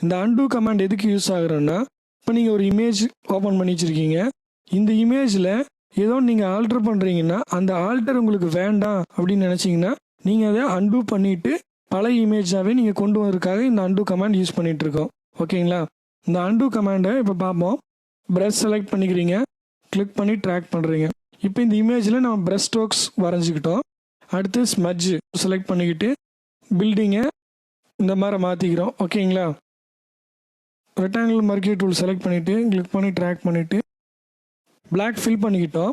இந்த undo command எதுக்கு use ஆகுறோன்னா இப்போ நீங்கள் ஒரு இமேஜ் ஓப்பன் பண்ணி வச்சுருக்கீங்க. இந்த இமேஜில் ஏதோ நீங்கள் ஆல்டர் பண்ணுறீங்கன்னா அந்த ஆல்டர் உங்களுக்கு வேண்டாம் அப்படின்னு நினச்சிங்கன்னா நீங்கள் அதை அன்டூ பண்ணிவிட்டு பழைய இமேஜாகவே நீங்கள் கொண்டு வரதுக்காக இந்த அன்டூ கமாண்ட் யூஸ் பண்ணிகிட்டு இருக்கோம். ஓகேங்களா இந்த அன்டூ கமாண்டை இப்போ பார்ப்போம். ப்ரஷ் செலக்ட் பண்ணிக்கிறீங்க. கிளிக் பண்ணி ட்ராக் பண்ணுறீங்க இப்போ இந்த இமேஜில் நம்ம ப்ரஷ் ஸ்ட்ரோக்ஸ் வரைஞ்சிக்கிட்டோம். அடுத்து ஸ்மஜ்ஜு செலக்ட் பண்ணிக்கிட்டு பில்டிங்கை இந்த மாதிரி மாற்றிக்கிறோம் ஓகேங்களா ரெக்டாங்கிள் மர்க்கி டூல் செலக்ட் பண்ணிவிட்டு கிளிக் பண்ணி ட்ராக் பண்ணிவிட்டு பிளாக் ஃபில் பண்ணிக்கிட்டோம்.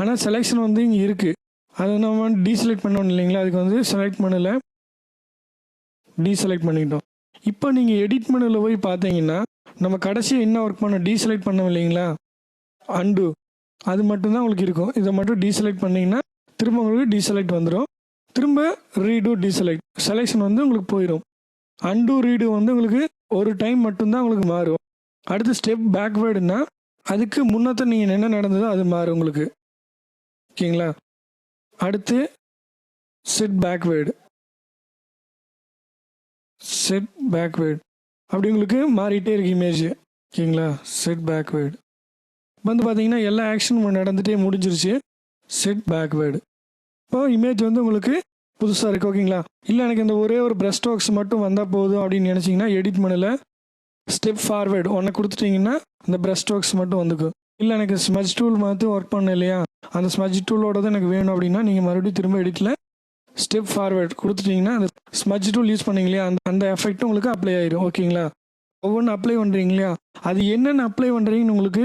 ஆனால் செலெக்ஷன் வந்து இங்கே இருக்குது அதை நம்ம டீசெலக்ட் பண்ணோம் இல்லைங்களா? அதுக்கு வந்து செலக்ட் பண்ணலை டீசெலக்ட் பண்ணிக்கிட்டோம். இப்போ நீங்கள் எடிட் மெனுவில் போய் பார்த்தீங்கன்னா நம்ம கடைசியாக என்ன ஒர்க் பண்ண டீசெலக்ட் பண்ணோம் இல்லைங்களா? அண்டு அது மட்டும்தான் உங்களுக்கு இருக்கும். இதை மட்டும் டீசெலக்ட் பண்ணிங்கன்னா திரும்ப உங்களுக்கு டீசெலக்ட் வந்துடும் திரும்ப ரீடு டீசெலக்ட் செலெக்ஷன் வந்து உங்களுக்கு போயிடும் அண்டு ரீடு வந்து உங்களுக்கு ஒரு டைம் மட்டும்தான் உங்களுக்கு மாறும். அடுத்து ஸ்டெப் பேக்வேர்டுனா அதுக்கு முன்னத்தை நீங்கள் என்ன நடந்ததோ அது மாறும் உங்களுக்கு. ஓகேங்களா? அடுத்து செட் பேக்வேர்டு செட் பேக்வேர்டு அப்படி உங்களுக்கு மாறிட்டே இருக்கு இமேஜ் ஓகேங்களா? செட் பேக்வேர்டு வந்து பார்த்தீங்கன்னா எல்லா ஆக்ஷனும் நடந்துகிட்டே முடிஞ்சிருச்சு. செட் பேக்வேர்டு இப்போ இமேஜ் வந்து உங்களுக்கு புதுசாக இருக்குது ஓகேங்களா? இல்லை எனக்கு இந்த ஒரே ஒரு பிரஸ்ட் ஸ்ட்ரோக்ஸ் மட்டும் வந்தால் போதும் அப்படின்னு நினச்சிங்கன்னா எடிட் பண்ணல. ஸ்டெப் ஃபார்வேர்டு ஒன்றை கொடுத்துட்டிங்கன்னா அந்த பிரஸ்ட் ஸ்ட்ரோக்ஸ் மட்டும் வந்துக்கும். இல்லை எனக்கு ஸ்மஜ் டூல் மாற்றி ஒர்க் பண்ண இல்லையா? அந்த ஸ்மஜ் டூலோட தான் எனக்கு வேணும் அப்படின்னா நீங்கள் மறுபடியும் திரும்ப எடிட்டில் ஸ்டெப் ஃபார்வேர்ட் கொடுத்துட்டிங்கன்னா அந்த ஸ்மஜ் டூல் யூஸ் பண்ணீங்க இல்லையா? அந்த அந்த எஃபெக்ட் உங்களுக்கு அப்ளை ஆயிடும் ஓகேங்களா? ஒவ்வொன்றும் அப்ளை பண்ணுறீங்க இல்லையா? அது என்னென்ன அப்ளை பண்ணுறீங்கன்னு உங்களுக்கு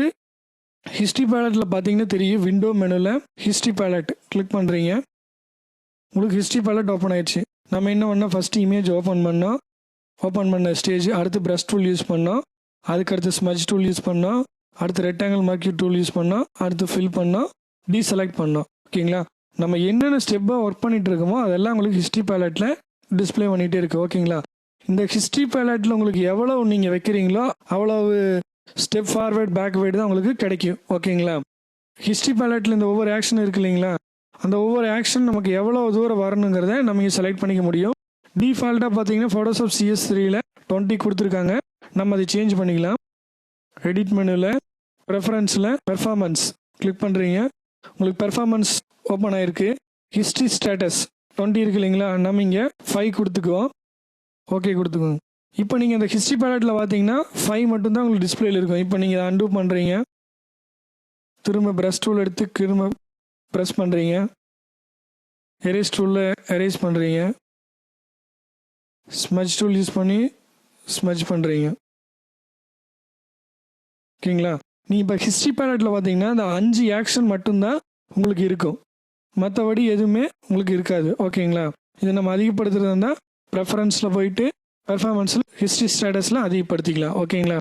ஹிஸ்ட்ரி பேலட்டில் பார்த்தீங்கன்னா தெரியும். விண்டோ மெனுவில் ஹிஸ்ட்ரி பேலட் கிளிக் பண்ணுறீங்க உங்களுக்கு ஹிஸ்ட்ரி பேலட் ஓப்பன் ஆயிடுச்சு. நம்ம என்ன பண்ணால் ஃபஸ்ட்டு இமேஜ் ஓப்பன் பண்ணோம். ஓப்பன் பண்ண ஸ்டேஜ் அடுத்து ப்ரஷ் டூல் யூஸ் பண்ணோம். அதுக்கு அடுத்து ஸ்மஜ் டூல் யூஸ் பண்ணோம். அடுத்து ரெக்டாங்கிள் மார்க்கி டூல் யூஸ் பண்ணோம். அடுத்து ஃபில் பண்ணோம். டீசெலக்ட் பண்ணோம். ஓகேங்களா? நம்ம என்னென்ன ஸ்டெப்பாக ஒர்க் பண்ணிட்டு இருக்கோமோ அதெல்லாம் உங்களுக்கு ஹிஸ்ட்ரி பேலட்டில் டிஸ்ப்ளே பண்ணிகிட்டே இருக்குது ஓகேங்களா? இந்த ஹிஸ்ட்ரி பேலட்டில் உங்களுக்கு எவ்வளவு நீங்கள் வைக்கிறீங்களோ அவ்வளவு ஸ்டெப் ஃபார்வேர்ட் பேக்வேர்டு தான் உங்களுக்கு கிடைக்கும். ஓகேங்களா? ஹிஸ்ட்ரி பேலட்டில் இந்த ஒவ்வொரு ஆக்ஷன் இருக்கு இல்லைங்களா? அந்த ஒவ்வொரு ஆக்ஷன் நமக்கு எவ்வளோ தூரம் வரணுங்கிறத நம்ம இங்கே செலக்ட் பண்ணிக்க முடியும். டிஃபால்ட்டாக பார்த்தீங்கன்னா ஃபோட்டோஷாப் சிஎஸ் த்ரீயில் டுவெண்ட்டி கொடுத்துருக்காங்க. நம்ம அதை சேஞ்ச் பண்ணிக்கலாம். எடிட் மெனுவில் ப்ரெஃபரன்ஸில் பெர்ஃபார்மன்ஸ் கிளிக் பண்ணுறீங்க உங்களுக்கு பெர்ஃபார்மன்ஸ் ஓப்பன் ஆயிருக்கு. ஹிஸ்ட்ரி ஸ்டேட்டஸ் டுவெண்ட்டி இருக்கு இல்லைங்களா? நம்ம இங்கே ஃபைவ் கொடுத்துக்குவோம். ஓகே கொடுத்துக்கோங்க இப்போ நீங்கள் இந்த ஹிஸ்ட்ரி பேலட்டில் பார்த்தீங்கன்னா ஃபைவ் மட்டும்தான் உங்களுக்கு டிஸ்பிளேல இருக்கும். இப்போ நீங்கள் அன்டூ பண்ணுறீங்க திரும்ப ப்ரஷ் டூல் எடுத்து திரும்ப ப்ரெஸ் பண்ணுறீங்க எரேஸ் டூலில் எரேஸ் பண்ணுறீங்க ஸ்மஜ் டூல் யூஸ் பண்ணி ஸ்மஜ் பண்ணுறீங்க ஓகேங்களா? நீங்கள் இப்போ ஹிஸ்ட்ரி பேரட்டில் பார்த்தீங்கன்னா அந்த அஞ்சு ஆக்ஷன் மட்டும்தான் உங்களுக்கு இருக்கும். மற்றபடி எதுவுமே உங்களுக்கு இருக்காது. ஓகேங்களா? இதை நம்ம அதிகப்படுத்துறதா இருந்தால் ப்ரெஃபரன்ஸில் போயிட்டு பெர்ஃபார்மன்ஸில் ஹிஸ்ட்ரி ஸ்டேட்டஸில் அதிகப்படுத்திக்கலாம். ஓகேங்களா?